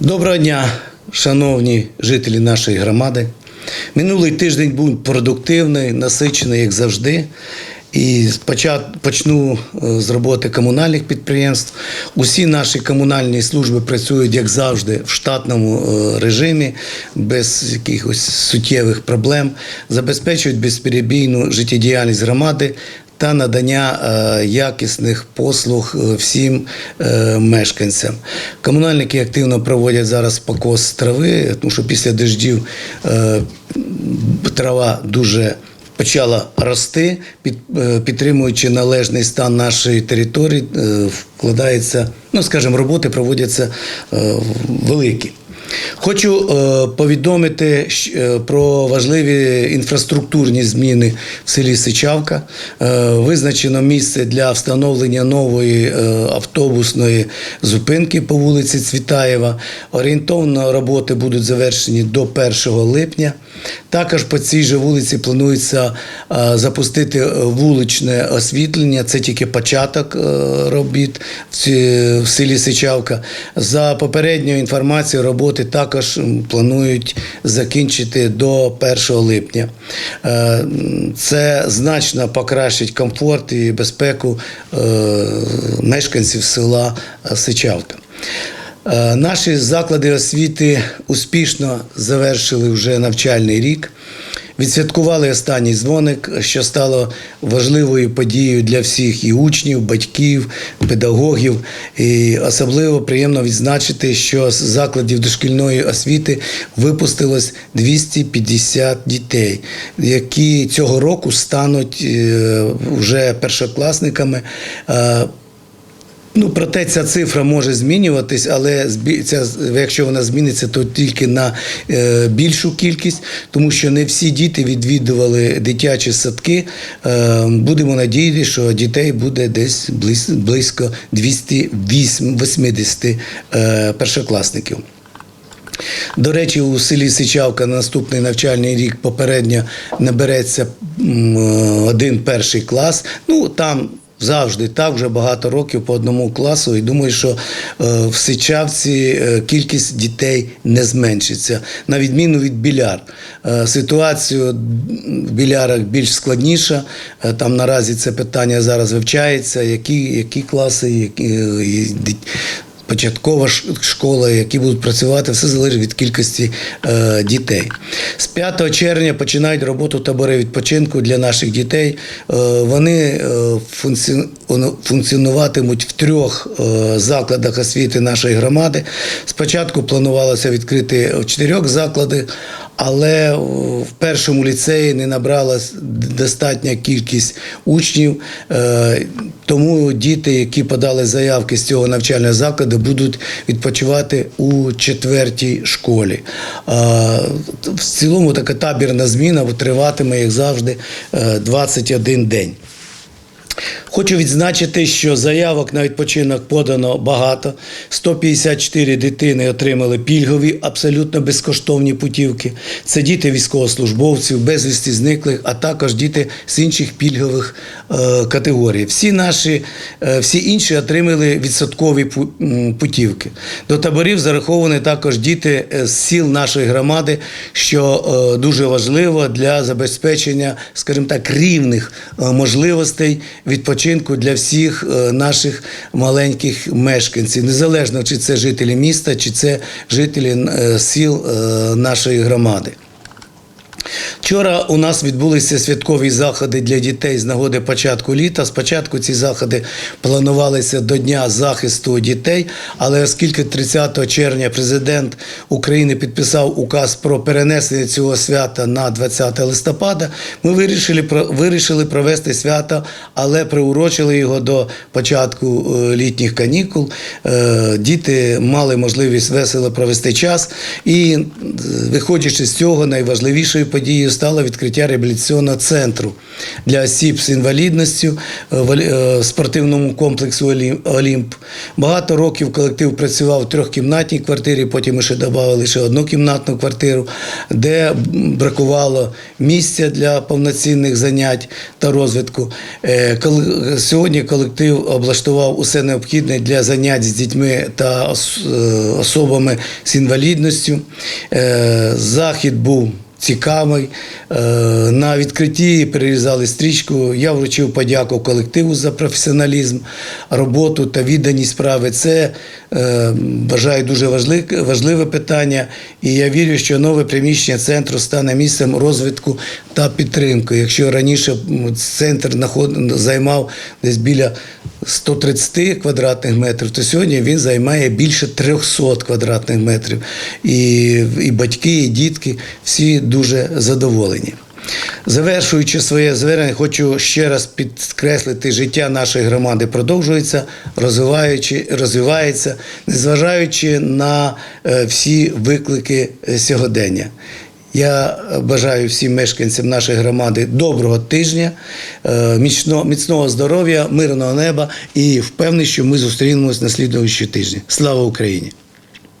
Доброго дня, шановні жителі нашої громади. Минулий тиждень був продуктивний, насичений, як завжди. І почну е, з роботи комунальних підприємств. Усі наші комунальні служби працюють, як завжди, в штатному е, режимі, без якихось суттєвих проблем, забезпечують безперебійну життєдіяльність громади та надання е, якісних послуг е, всім е, мешканцям. Комунальники активно проводять зараз покос трави, тому що після дождів трава дуже почала рости, під, підтримуючи належний стан нашої території, вкладається, ну скажімо, роботи проводяться великі. Хочу е, повідомити е, про важливі інфраструктурні зміни в селі Сичавка. Е, визначено місце для встановлення нової автобусної зупинки по вулиці Цвітаєва. Орієнтовно роботи будуть завершені до 1 липня. Також по цій же вулиці планується запустити вуличне освітлення. Це тільки початок робіт в, селі Сичавка. За попередньою інформацією, роботи також м, планують закінчити до 1 липня. Е, Це значно покращить комфорт і безпеку е, мешканців села е, Сичавка. Наші заклади освіти успішно завершили вже навчальний рік. Відсвяткували останній дзвоник, що стало важливою подією для всіх і учнів, батьків, педагогів. І особливо приємно відзначити, що з закладів дошкільної освіти випустилось 250 дітей, які цього року стануть е, вже першокласниками. Е, Ну, проте ця цифра може змінюватись, але ця, якщо вона зміниться, то тільки на е, більшу кількість, тому що не всі діти відвідували дитячі садки. Е, будемо надіятися, що дітей буде десь близь- близько 280 е, першокласників. До речі, у селі Сичавка на наступний навчальний рік попередньо набереться один перший клас. Ну там завжди так, вже багато років по одному класу. І думаю, що е, в Сичавці е, кількість дітей не зменшиться, на відміну від біляр. Е, Ситуація в білярах більш складніша. Там наразі це питання зараз вивчається, які, які класи, які, початкова школа, які будуть працювати, все залежить від кількості е, дітей. З 5 червня починають роботу табори відпочинку для наших дітей. Е, вони е, функціонуватимуть в трьох е, закладах освіти нашої громади. Спочатку планувалося відкрити в чотирьох закладах. Але в першому ліцеї не набралась достатня кількість учнів, е, тому діти, які подали заявки з цього навчального закладу, будуть відпочивати у четвертій школі. Е, В цілому така табірна зміна триватиме, як завжди, е, 21 день. Хочу відзначити, що заявок на відпочинок подано багато. 154 дитини отримали пільгові, абсолютно безкоштовні путівки. Це діти військовослужбовців, безвісті зниклих, а також діти з інших пільгових е, категорій. Всі наші, е, всі інші отримали відсоткові путівки. До таборів зараховані також діти е, з сіл нашої громади, що дуже важливо для забезпечення, скажімо так, рівних можливостей відпочинку для всіх е, наших маленьких мешканців, незалежно чи це жителі міста, чи це жителі е, сіл е, нашої громади. Вчора у нас відбулися святкові заходи для дітей з нагоди початку літа. Спочатку ці заходи планувалися до Дня захисту дітей, але оскільки 30 червня президент України підписав указ про перенесення цього свята на 20 листопада, ми вирішили, вирішили провести свято, але приурочили його до початку е, літніх канікул. Е, Діти мали можливість весело провести час і, е, виходячи з цього, найважливішою подією стало відкриття реабілітаційного центру для осіб з інвалідністю е, в е, спортивному комплексу Олімп. Багато років колектив працював в трьохкімнатній квартирі, потім ми ще додали ще одну кімнатну квартиру, де бракувало місця для повноцінних занять та розвитку. Е, Сьогодні колектив облаштував усе необхідне для занять з дітьми та особами з інвалідністю. Захід був цікавий. Е, На відкритті перерізали стрічку. Я вручив подяку колективу за професіоналізм, роботу та відданість справи. Це е, вважаю дуже важливе питання. І я вірю, що нове приміщення центру стане місцем розвитку та підтримки. Якщо раніше центр займав десь біля 130 квадратних метрів, то сьогодні він займає більше 300 квадратних метрів. І, і батьки, і дітки всі дуже задоволені. Завершуючи своє звернення, хочу ще раз підкреслити, життя нашої громади продовжується, розвиваючи, розвивається, незважаючи на е, всі виклики е, сьогодення. Я бажаю всім мешканцям нашої громади доброго тижня, е, міцного, здоров'я, мирного неба і впевнений, що ми зустрінемось на слідуючі тижні. Слава Україні!